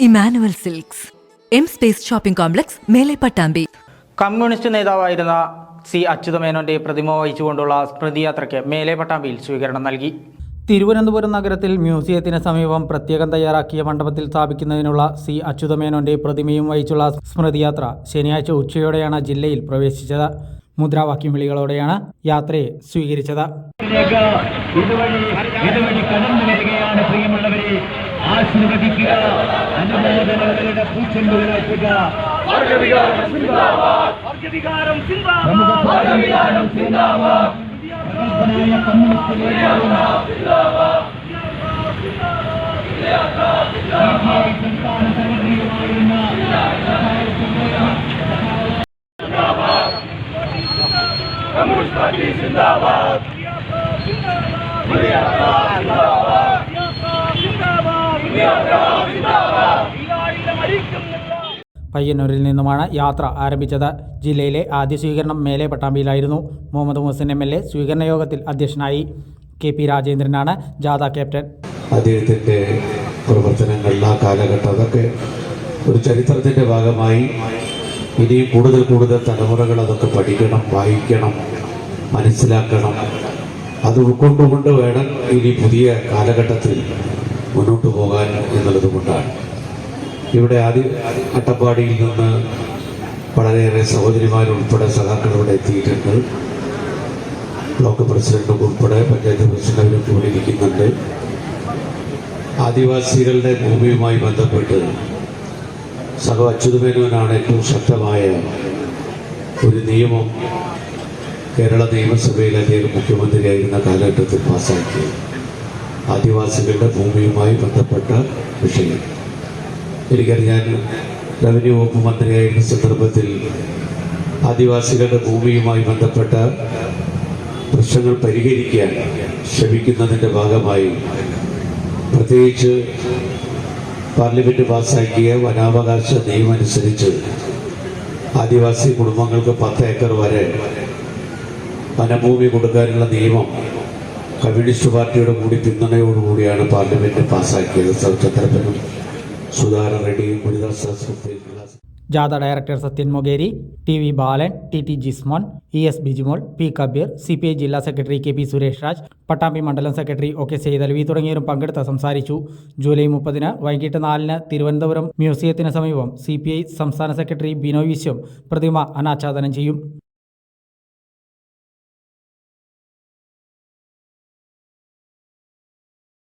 Emmanuel silks. M space shopping complex Mele Pattambi. Communist നേതാവായിരുന്ന C അച്യുതമേനോന്റെ പ്രതിമ വഹിച്ചുകൊണ്ടുള്ള സ്മൃതിയാത്രയ്ക്ക് മേലെ പട്ടാമ്പിയിൽ സ്വീകരണം നൽകി. തിരുവനന്തപുരം നഗരത്തിൽ മ്യൂസിയത്തിന് സമീപം പ്രത്യേകം തയ്യാറാക്കിയ മണ്ഡപത്തിൽ സ്ഥാപിക്കുന്നതിനുള്ള സി അച്യുതമേനോന്റെ പ്രതിമയും വഹിച്ചുള്ള സ്മൃതിയാത്ര ശനിയാഴ്ച ഉച്ചയോടെയാണ് ജില്ലയിൽ പ്രവേശിച്ചത്. മുദ്രാവാക്യം വിളികളോടെയാണ് യാത്രയെ സ്വീകരിച്ചത്. ഇതിലേക്ക് ഇതുവഴി ഇതുവഴി കടന്നു വരികയാണ് പ്രിയമുള്ളവരെ. ಆಶೀರ್ವದಿಸಿದ ಅನುಭವದ ಪೂಜೆಂಬುದರ ಕಮ್ಯುನಿಸ್ಟ್ ಪಾರ್ಟಿ ಸಿಂದಾಬಾದ್ ಸಿಂದಾಬಾದ್ ಸಿಂದಾಬಾದ್ പയ്യന്നൂരിൽ നിന്നുമാണ് യാത്ര ആരംഭിച്ചത്. ജില്ലയിലെ ആദ്യ സ്വീകരണം മേലെ പട്ടാമ്പിയിലായിരുന്നു. Muhammad Muhsin M L A സ്വീകരണ യോഗത്തിൽ അധ്യക്ഷനായി കെ പി രാജേന്ദ്രനാണ് ജാഥ ക്യാപ്റ്റൻ. അദ്ദേഹത്തിന്റെ പ്രവർത്തനങ്ങളിൽ ആ കാലഘട്ടം അതൊക്കെ ഒരു ചരിത്രത്തിന്റെ ഭാഗമായി ഇനിയും കൂടുതൽ കൂടുതൽ തലമുറകൾ അതൊക്കെ പഠിക്കണം വായിക്കണം മനസ്സിലാക്കണം. അത് ഉൾക്കൊണ്ടുകൊണ്ട് വേണം ഇനി പുതിയ കാലഘട്ടത്തിൽ മുന്നോട്ട് പോകാൻ എന്നുള്ളത് കൊണ്ടാണ്. ഇവിടെ ആദ്യ അട്ടപ്പാടിയിൽ നിന്ന് വളരെയേറെ സഹോദരിമാരുൾപ്പെടെ സഖാക്കൾ ഇവിടെ എത്തിയിട്ടുണ്ട്. ബ്ലോക്ക് പ്രസിഡന്റും ഉൾപ്പെടെ പഞ്ചായത്ത് പ്രസിഡന്റും കൂടി ഇരിക്കുന്നുണ്ട്. ആദിവാസികളുടെ ഭൂമിയുമായി ബന്ധപ്പെട്ട് സഹ അച്യുതമേനോനാണ് ഏറ്റവും ശക്തമായ ഒരു നിയമം കേരള നിയമസഭയിൽ അദ്ദേഹം മുഖ്യമന്ത്രിയായിരുന്ന കാലഘട്ടത്തിൽ പാസ്സാക്കിയത് ആദിവാസികളുടെ ഭൂമിയുമായി ബന്ധപ്പെട്ട വിഷയം. എനിക്കറിയാൻ റവന്യൂ വകുപ്പ് മന്ത്രിയായിരുന്ന സന്ദർഭത്തിൽ ആദിവാസികളുടെ ഭൂമിയുമായി ബന്ധപ്പെട്ട പ്രശ്നങ്ങൾ പരിഹരിക്കാൻ ശ്രമിക്കുന്നതിന്റെ ഭാഗമായി പ്രത്യേകിച്ച് പാർലമെന്റ് പാസ്സാക്കിയ വനാവകാശ നിയമം അനുസരിച്ച് ആദിവാസി കുടുംബങ്ങൾക്ക് പത്ത് ഏക്കർ വരെ വനഭൂമി കൊടുക്കാനുള്ള നിയമം കമ്മ്യൂണിസ്റ്റ് പാർട്ടിയുടെ കൂടി പിന്തുണയോടുകൂടിയാണ് പാർലമെന്റ് പാസ്സാക്കിയത്. ചന്ദ്രപ്പനും ജാഥ director Sathyan Mogeri T V Balan T T Jismon E S Bijimol P Kabeer C P I ജില്ലാ secretary K P Suresh Raj Pattambi മണ്ഡലം സെക്രട്ടറി ഒ കെ സെയ്തലവി തുടങ്ങിയവരും പങ്കെടുത്ത് സംസാരിച്ചു. ജൂലൈ മുപ്പതിന് വൈകിട്ട് നാലിന് തിരുവനന്തപുരം മ്യൂസിയത്തിന് സമീപം സി സംസ്ഥാന സെക്രട്ടറി ബിനോയ് വിശ്വം പ്രതിമ അനാച്ഛാദനം ചെയ്യും.